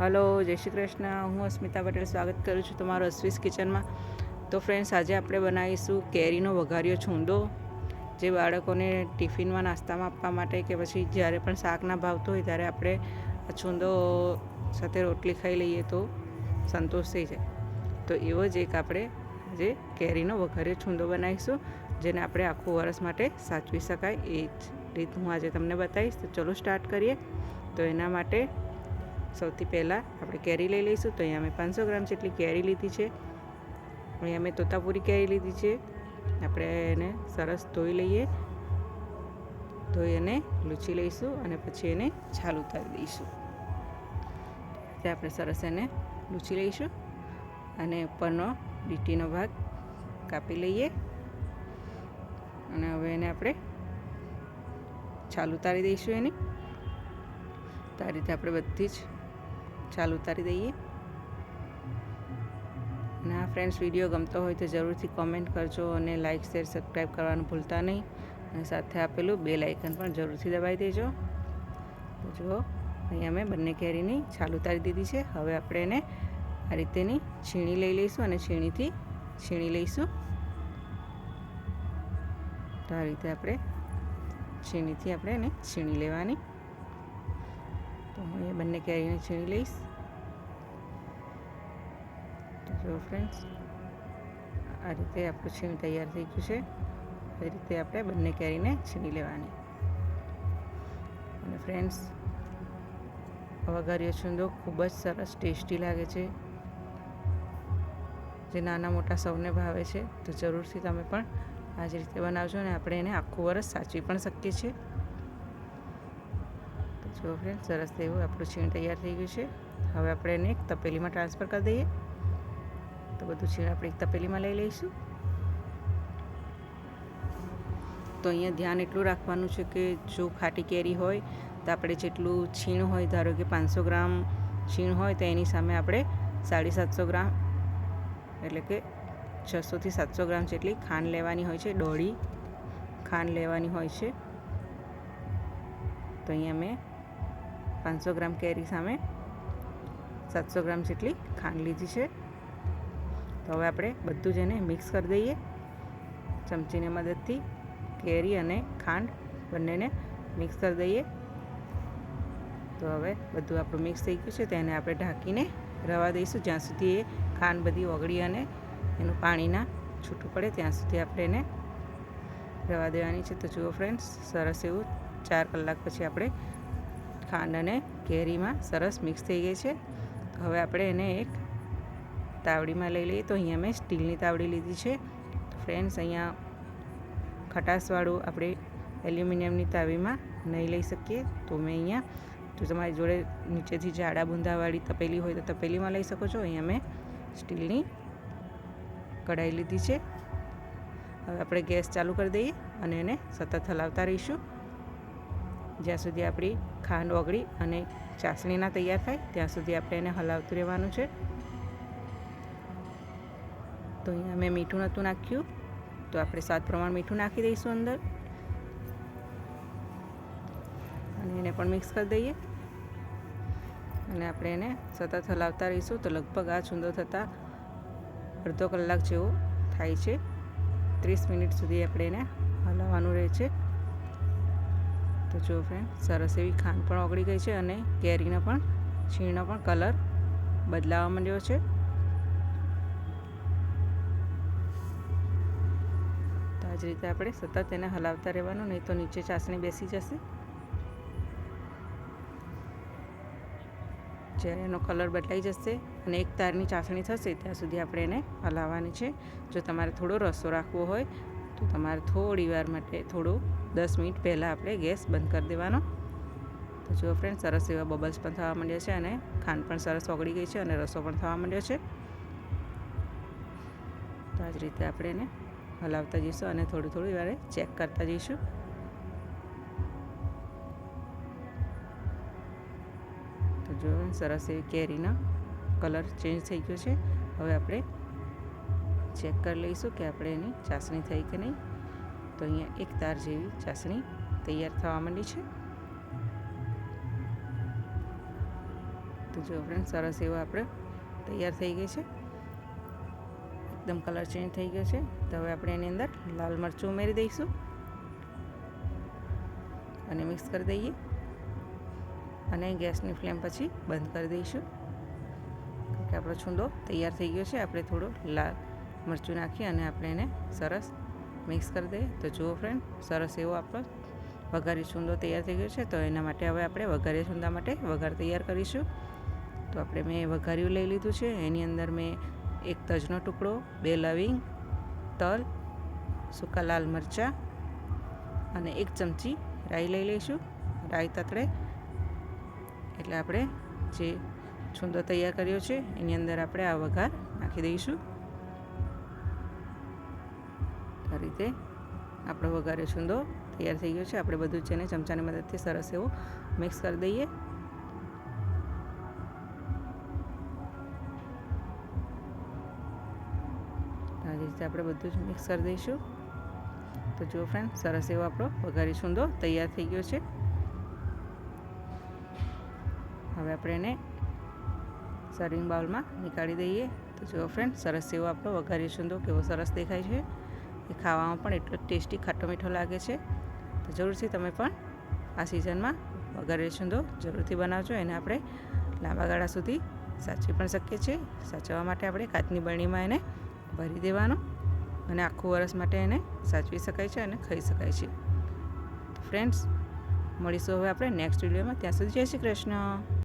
Hello, જય શ્રી કૃષ્ણ. હું અસ્મિતા પટેલ સ્વાગત કરું છું તમારું અશ્વિસ કિચનમાં. તો ફ્રેન્ડ્સ આજે આપણે બનાવીશું કેરીનો વઘાર્યો છૂંદો, જે બાળકોને ટિફિનમાં નાસ્તામાં આપવા માટે કે પછી જ્યારે પણ શાક ના ભાવતો હોય ત્યારે આપણે આ છૂંદો સાથે રોટલી ખાઈ લઈએ તો સંતોષ થઈ જાય. તો એવો જ એક આપણે જે કેરીનો વઘાર્યો છૂંદો બનાવીશું, જેને આપણે આખું વરસ માટે સાચવી શકાય એ જ રીત હું આજે તમને બતાવીશ. તો ચલો સ્ટાર્ટ કરીએ. તો એના માટે સૌથી પહેલાં આપણે કેરી લઈ લઈશું. તો અહીંયા મેં પાંચસો ગ્રામ જેટલી કેરી લીધી છે. અહીંયા મેં તોતાપુરી કેરી લીધી છે. આપણે એને સરસ ધોઈ લઈએ. ધોઈ એને લૂછી લઈશું અને પછી એને છાલ ઉતારી દઈશું. તે આપણે સરસ એને લૂછી લઈશું અને ઉપરનો લીટીનો ભાગ કાપી લઈએ. અને હવે એને આપણે છાલ ઉતારી દઈશું એની. તો આ રીતે આપણે બધી જ છાલ ઉતારી દઈએ. અને આ ફ્રેન્ડ્સ વીડિયો ગમતો હોય તો જરૂરથી કોમેન્ટ કરજો અને લાઇક શેર સબસ્ક્રાઈબ કરવાનું ભૂલતા નહીં. અને સાથે આપેલું બે લાઇકન પણ જરૂરથી દબાવી દેજો. તો જુઓ, અહીંયા મેં બંને કેરીની છાલ ઉતારી દીધી છે. હવે આપણે એને આ રીતેની છીણી લઈ લઈશું અને છીણીથી છીણી લઈશું. તો આ રીતે આપણે છીણીથી આપણે એને છીણી લેવાની. એ બંને કેરીને છીણી લઈશ. જો ફ્રેન્ડ્સ આ રીતે આપણું છીણ તૈયાર થઈ ગયું છે. એ રીતે આપણે બંને કેરીને છીણી લેવાની. અને ફ્રેન્ડ્સ વઘાર્યો છુંદો ખૂબ જ સરસ ટેસ્ટી લાગે છે. જે નાના મોટા સૌને ભાવે છે. તો જરૂરથી તમે પણ આ જ રીતે બનાવજો અને આપણે એને આખું વરસ સાચવી પણ શકીએ છીએ. જો ફ્રેન્ડ સરસ એવું આપણું છીણ તૈયાર થઈ ગયું છે. હવે આપણે એને એક તપેલીમાં ટ્રાન્સફર કરી દઈએ. તો બધું છીણ આપણે એક તપેલીમાં લઈ લઈશું. તો અહીંયા ધ્યાન એટલું રાખવાનું છે કે જો ખાટી કેરી હોય, તો આપણે જેટલું છીણ હોય, ધારો કે પાંચસો ગ્રામ છીણ હોય, તો એની સામે આપણે સાડી સાતસો ગ્રામ એટલે કે છસોથી સાતસો ગ્રામ જેટલી ખાંડ લેવાની હોય છે, દોઢી ખાંડ લેવાની હોય છે. તો અહીંયા મેં પાંચસો ગ્રામ કેરી સામે સાતસો ગ્રામ જેટલી ખાંડ લીધી છે. તો હવે આપણે બધું જ એને મિક્સ કરી દઈએ. ચમચીની મદદથી કેરી અને ખાંડ બંનેને મિક્સ કરી દઈએ. તો હવે બધું આપણું મિક્સ થઈ ગયું છે. તેને આપણે ઢાંકીને રવા દઈશું. જ્યાં સુધી એ ખાંડ બધી ઓગળી અને એનું પાણીના છૂટું પડે, ત્યાં સુધી આપણે એને રવા દેવાની છે. તો જુઓ ફ્રેન્ડ્સ સરસ એવું ચાર કલાક પછી આપણે ખાંડ અને કેરીમાં સરસ મિક્સ થઈ ગઈ છે. હવે આપણે એને એક તાવડીમાં લઈ લઈએ. તો અહીંયા મેં સ્ટીલની તાવડી લીધી છે. ફ્રેન્ડ્સ, અહીંયા ખટાશવાળું આપણે એલ્યુમિનિયમની તાવીમાં નહીં લઈ શકીએ. તો મેં અહીંયા, જો તમારી જોડે નીચેથી જાડા બુંદાવાળી તપેલી હોય તો તપેલીમાં લઈ શકો છો. અહીંયા મેં સ્ટીલની કઢાઈ લીધી છે. હવે આપણે ગેસ ચાલુ કરી દઈએ અને એને સતત હલાવતા રહીશું. જ્યાં સુધી આપણી ખાંડ ઓગળી અને ચાસણીના તૈયાર થાય, ત્યાં સુધી આપણે એને હલાવતું રહેવાનું છે. તો અહીંયા મેં મીઠું નહોતું નાખ્યું, તો આપણે સ્વાદ પ્રમાણ મીઠું નાખી દઈશું અંદર. અને એને પણ મિક્સ કરી દઈએ. અને આપણે એને સતત હલાવતા રહીશું, તો લગભગ આ છૂંદો થતાં અડધો કલાક જેવો થાય છે. ત્રીસ મિનિટ સુધી આપણે એને હલાવવાનું રહે છે. તો જો ફ્રેન્ડ સરસ એવી ખાંડ પણ ઓગળી ગઈ છે અને કેરીનો પણ, છીણનો પણ કલર બદલાવા માંડ્યો છે. તો આ જ રીતે આપણે સતત એને હલાવતા રહેવાનું, નહીં તો નીચે ચાસણી બેસી જશે. જ્યારે એનો કલર બદલાઈ જશે અને એક તારની ચાસણી થશે, ત્યાં સુધી આપણે એને હલાવવાની છે. જો તમારે થોડો રસો રાખવો હોય તો તમારે થોડી વાર માટે થોડું દસ મિનિટ પહેલાં આપણે ગેસ બંધ કરી દેવાનો. તો જો ફ્રેન્ડ સરસ એવા બબલ્સ પણ થવા માંડ્યા છે અને ખાંડ પણ સરસ ઓગળી ગઈ છે અને રસો પણ થવા માંડ્યો છે. તો આ જ રીતે આપણે એને હલાવતા જઈશું અને થોડું થોડું વારે ચેક કરતા જઈશું. તો જો સરસ એવી કેરીનો કલર ચેન્જ થઈ ગયો છે. હવે આપણે ચેક કરી લઈશું કે આપણે એની ચાસણી થઈ કે નહીં. તો અહીંયા એક તાર જેવી ચાસણી તૈયાર થવા માંડી છે. તો જો ફ્રેન્ડ સરસ એવો આપણે તૈયાર થઈ ગઈ છે. એકદમ કલર ચેન્જ થઈ ગયો છે. તો હવે આપણે એની અંદર લાલ મરચું ઉમેરી દઈશું અને મિક્સ કરી દઈએ. અને ગેસની ફ્લેમ પછી બંધ કરી દઈશું. કે આપણો છૂંદો તૈયાર થઈ ગયો છે. આપણે થોડો લાલ મરચું નાખી અને આપણે એને સરસ મિક્સ કરી દઈએ. તો જુઓ ફ્રેન્ડ સરસ એવો આપણો વઘારી છૂંદો તૈયાર થઈ ગયો છે. તો એના માટે હવે આપણે વઘારી છૂંદા માટે વઘાર તૈયાર કરીશું. તો આપણે મેં વઘાર્યું લઈ લીધું છે. એની અંદર મેં એક તજનો ટુકડો, બે લવિંગ, તલ, સૂકા લાલ મરચાં અને એક ચમચી રાઈ લઈ લઈશું. રાઈ તતડે. એટલે આપણે જે છૂંદો તૈયાર કર્યો છે, એની અંદર આપણે આ વઘાર નાખી દઈશું. રીતે આપણો વઘારે છુંદો તૈયાર થઈ ગયો છે. આપણે બધું જ ને ચમચાની મદદથી સરસ એવો મિક્સ કરી દઈએ. આવી રીતે આપણે બધું જ મિક્સ કરી દઈશું. તો જુઓ ફ્રેન્ડ સરસ એવો આપણો વઘારી છુંદો તૈયાર થઈ ગયો છે. હવે આપણે એને સર્વિંગ બાઉલમાં નીકાળી દઈએ. તો જુઓ ફ્રેન્ડ સરસ એવો આપણો વઘારી છુંદો કેવો સરસ દેખાય છે. એ ખાવામાં પણ એટલો ટેસ્ટી ખાટો મીઠો લાગે છે. તો જરૂરથી તમે પણ આ સિઝનમાં વઘારી છૂંદો જરૂરથી બનાવજો. એને આપણે લાંબા ગાળા સુધી સાચવી પણ શકીએ છીએ. સાચવવા માટે આપણે કાચની બરણીમાં એને ભરી દેવાનો અને આખું વરસ માટે એને સાચવી શકાય છે અને ખાઈ શકાય છે. ફ્રેન્ડ્સ મળીશું હવે આપણે નેક્સ્ટ વિડીયોમાં ત્યાં સુધી જય શ્રી કૃષ્ણ.